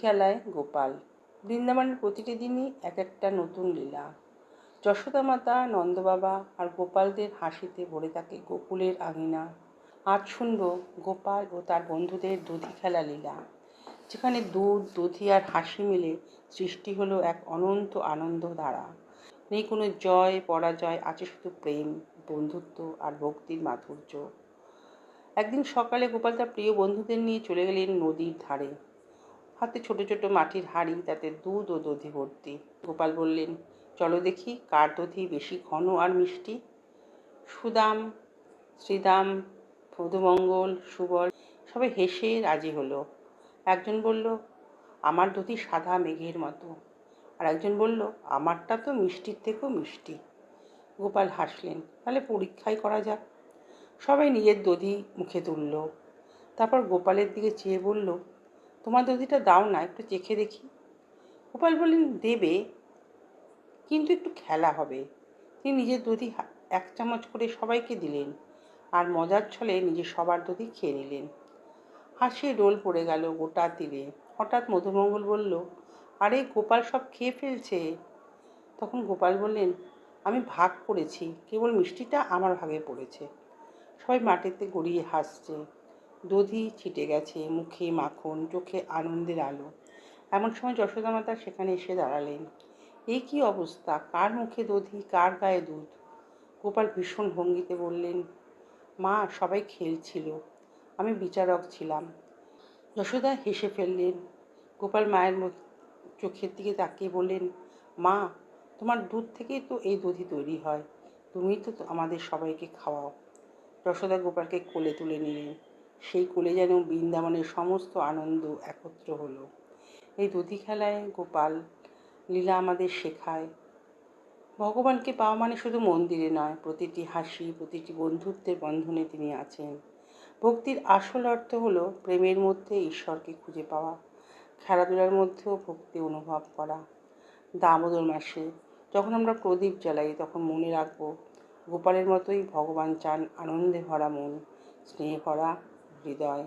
খেলায় গোপাল। বৃন্দাবনের প্রতিটি দিনই এক একটা নতুন লীলা। যশোদা মাতা, নন্দবাবা আর গোপালদের হাসিতে ভরে থাকে গোকুলের আঙিনা। আজ শুনব গোপাল ও তার বন্ধুদের দধি খেলা লীলা, যেখানে দুধ, দধি আর হাসি মিলে সৃষ্টি হলো এক অনন্ত আনন্দ ধারা। নেই কোনো জয়, পরাজয়, আছে শুধু প্রেম, বন্ধুত্ব আর ভক্তির মাধুর্য। একদিন সকালে গোপাল তার প্রিয় বন্ধুদের নিয়ে চলে গেলেন নদীর ধারে। হাতে ছোট ছোট মাটির হাঁড়ি, তাতে দুধ ও দধি ভর্তি। গোপাল বললেন, চলো দেখি কার দধি বেশি ঘন আর মিষ্টি? সুদাম, শ্রীদাম মধুমঙ্গল সুবল সবাই হেসে রাজি হলো। একজন বলল, আমার দধি সাদা মেঘের মতো। আর একজন বলল, আমারটা তো মিষ্টির থেকেও মিষ্টি। গোপাল হাসলেন, তাহলে পরীক্ষাই করা যাক। সবাই নিজের দধি মুখে তুলল। তারপর গোপালের দিকে চেয়ে বলল তোমার দধিটা দাও না, একটু চেখে দেখি। গোপাল বললেন, দেবে, কিন্তু একটু খেলা হবে। তিনি নিজের দধি এক চামচ করে সবাইকে দিলেন আর মজার ছলে নিজে সবার দধি খেয়ে নিলেন। হাসি রোল পড়ে গেল গোটা তীরে। হঠাৎ মধুমঙ্গল বলল, আরে, গোপাল সব খেয়ে ফেলছে। তখন গোপাল বললেন, আমি ভাগ করেছি, কেবল মিষ্টিটা আমার ভাগে পড়েছে। সবাই মাটিতে গড়িয়ে হাসছে। দধি ছিটে গেছে, মুখে মাখন, চোখে আনন্দের আলো। এমন সময় যশোদা মাতা সেখানে এসে দাঁড়ালেন। এই কি অবস্থা? কার মুখে দধি? কার গায়ে দুধ? গোপাল ভীষণ ভঙ্গিতে বললেন, মা, সবাই খেলছিল। আমি বিচারক ছিলাম। যশোদা হেসে ফেললেন। গোপাল মায়ের মুখ- চোখের দিকে তাকিয়ে বললেন, মা, তোমার দুধ থেকেই তো এই দধি তৈরি হয়। তুমিই তো আমাদের সবাইকে খাওয়াও। যশোদা গোপালকে কোলে তুলে নিলেন। সেই কোলে যেন বৃন্দাবনের সমস্ত আনন্দ একত্র হলো। এই দধি খেলায় গোপাল লীলা আমাদের শেখায়। ভগবানকে পাওয়া মানে শুধু মন্দিরে নয়, প্রতিটি হাসি, প্রতিটি বন্ধুত্বের বন্ধনে তিনি আছেন। ভক্তির আসল অর্থ হলো প্রেমের মধ্যে ঈশ্বরকে খুঁজে পাওয়া, খেলাধুলার মধ্যেও ভক্তি অনুভব করা। দামোদর মাসে যখন আমরা প্রদীপ জ্বালাই, তখন মনে রাখব, গোপালের মতোই ভগবান চান আনন্দে ভরা মন, স্নেহে ভরা হৃদয়